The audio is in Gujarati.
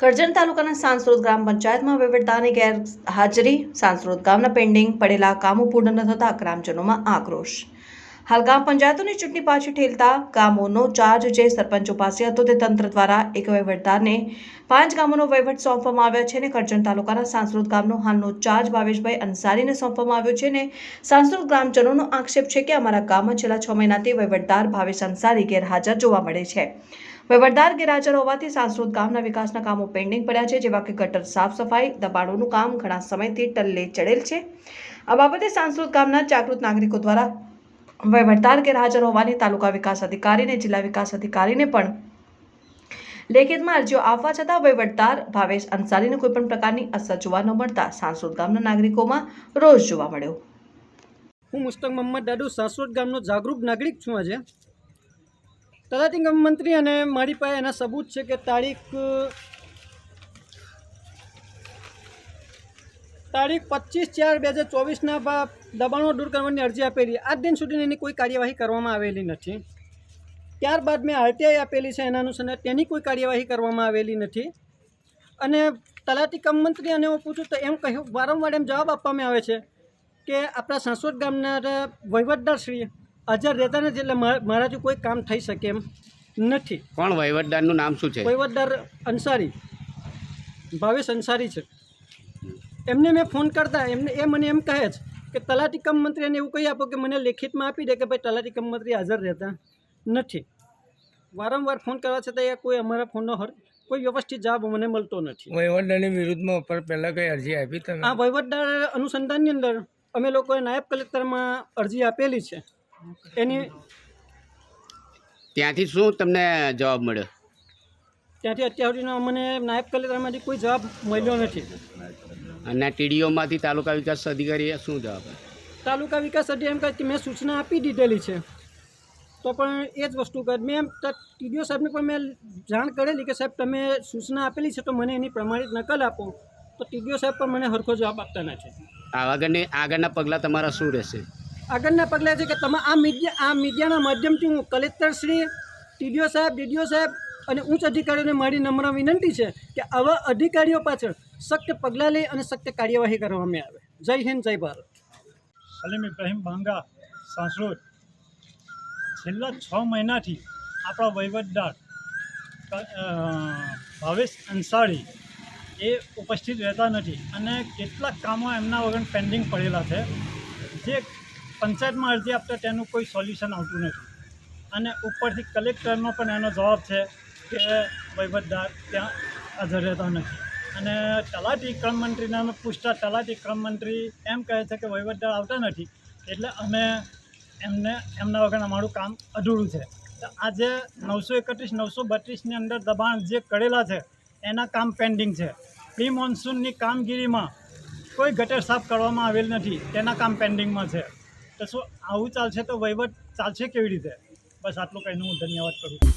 કરજણ તાલુકાના સાંસરોદ ગ્રામ પંચાયતમાં વહીવટદારની ગેરહાજરી, સાંસરોદ ગામના પેન્ડિંગ પડેલા કામો પૂર્ણ ન થતા ગ્રામજનોમાં આક્રોશ. હાલ ગામ પંચાયતોની ચૂંટણી પાછી ઠેલતા ગામોનો ચાર્જ જે સરપંચો પાસે હતો તે તંત્ર દ્વારા એક વહીવટદારને પાંચ ગામોનો વહીવટ સોંપવામાં આવ્યો છે અને કરજણ તાલુકાના સાંસરોદ ગામનો હાલનો ચાર્જ ભાવેશભાઈ અંસારીને સોંપવામાં આવ્યો છે અને સાંસરોદ ગ્રામજનોનો આક્ષેપ છે કે અમારા ગામમાં છેલ્લા છ મહિનાથી વહીવટદાર ભાવેશ અંસારી ગેરહાજર જોવા મળે છે. વહીવટદાર ગેરહાજર હોવાથી સાંસરોદ ગામના વિકાસના કામો પેન્ડિંગ પડ્યા છે, જેવા કે ગટર સાફ સફાઈ, દબાણોનું કામ ઘણા સમયથી ટલ્લે ચડેલ છે. આ બાબતે સાંસરોદ ગામના જાગૃત નાગરિકો દ્વારા વહીવટદાર ગેરહાજર હોવાની તાલુકા વિકાસ અધિકારીને જિલ્લા વિકાસ અધિકારીને પણ લેખિતમાં અરજીઓ આપવા છતાં વહીવટદાર ભાવેશ અંસારીને કોઈપણ પ્રકારની અસર જોવા ન મળતા સાંસરોદ ગામના નાગરિકોમાં રોષ જોવા મળ્યો. હું મુસ્તક મોહમ્મદ દાદુ સાસરોદ ગામનો જાગૃત નાગરિક છું આજે. તલાટી મંત્રી અને મારી પાસે એના સબૂત છે કે તારીખ તારીખ પચીસ ચાર બે હજાર ચોવીસના દબાણો દૂર કરવાની અરજી આપેલી. આજ દિન સુધી એની કોઈ કાર્યવાહી કરવામાં આવેલી નથી. ત્યારબાદ મેં આરટીઆઈ આપેલી છે એના અનુસંધાને તેની કોઈ કાર્યવાહી કરવામાં આવેલી નથી. અને તલાટી કમ મંત્રી અને હું પૂછું તો એમ કહ્યું, વારંવાર એમ જવાબ આપવામાં આવે છે કે આપણા સાંસોદ ગામના વહીવટદાર શ્રી હાજર રહેતા નથી એટલે મારાથી કોઈ કામ થઈ શકે એમ નથી. કોણ વહીવટદારનું નામ શું છે? વહીવટદાર અંસારી. ભાવેશ અંસારી છે. એમને મેં ફોન કરતા એમને એ મને એમ કહે છે કે તલાટી કમ મંત્રીને એવું કહી આપો કે મને લેખિતમાં આપી દે કે ભાઈ તલાટી કમ મંત્રી હાજર રહેતા નથી. વારંવાર ફોન કરવા છતાં એ કોઈ અમારા ફોનનો હર કોઈ વ્યવસ્થિત જવાબ મને મળતો નથી. વહીવટદારની વિરુદ્ધમાં ઉપર પહેલાં કઈ અરજી આપી તમે? આ વહીવટદાર અનુસંધાનની અંદર અમે લોકોએ નાયબ કલેક્ટરમાં અરજી આપેલી છે. એની ત્યાંથી શું તમને જવાબ મળ્યો? ત્યાંથી અત્યાર સુધીનો અમને નાયબ કલેક્ટરમાંથી કોઈ જવાબ મળ્યો નથી. અને ટીડીઓમાંથી તાલુકા વિકાસ અધિકારીએ શું જવાબ? તાલુકા વિકાસ અધિકારી એમ કહે કે મેં સૂચના આપી દીધેલી છે. તો પણ એ જ વસ્તુ કર મેં ટીડીઓ સાહેબને પણ મેં જાણ કરેલી કે સાહેબ તમે સૂચના આપેલી છે તો મને એની પ્રમાણિત નકલ આપો. તો ટીડીઓ સાહેબ પણ મને હરખો જવાબ આપતા નથી. આગળની આગળના પગલાં તમારા શું રહેશે? આગળના પગલાં છે કે તમે આ મીડિયા આ મીડિયાના માધ્યમથી હું કલેક્ટરશ્રી, ટીડીઓ સાહેબ, ડીડીઓ સાહેબ અને ઉચ્ચ અધિકારીઓને મારી નમ્ર વિનંતી છે કે આવા અધિકારીઓ પાછળ સખ્ત પગલાં લઈ અને સખ્ત કાર્યવાહી કરવામાં આવે. જય હિન્દ, જય ભારત. સલીમ ઇબ્રાહીમ ભાંગા સાંસરોદ. છેલ્લા છ મહિનાથી આપણા વહીવટદાર ભાવેશ અંસારી એ ઉપસ્થિત રહેતા નથી અને કેટલાક કામો એમના વગર પેન્ડિંગ પડેલા છે. જે પંચાયતમાં અરજી આપતા તેનું કોઈ સોલ્યુશન આવતું નથી. અને ઉપરથી કલેક્ટરનો પણ એનો જવાબ છે કે વહીવટદાર ત્યાં હાજર રહેતા નથી. અને તલાટી ક્રમ મંત્રીને અમે પૂછતા, તલાટી ક્રમ મંત્રી એમ કહે છે કે વહીવટદાર આવતા નથી, એટલે અમે એમને, એમના વગર અમારું કામ અધૂરું છે. આજે નવસો એકત્રીસ, નવસો બત્રીસની અંદર દબાણ જે કરેલા છે, એના કામ પેન્ડિંગ છે. પ્રી મોન્સૂનની કામગીરીમાં કોઈ ગટર સાફ કરવામાં આવેલ નથી, તેના કામ પેન્ડિંગમાં છે. તો શું આવું ચાલશે તો વહીવટ ચાલશે કેવી રીતે? બસ આટલું કહીને હું ધન્યવાદ કરું છું.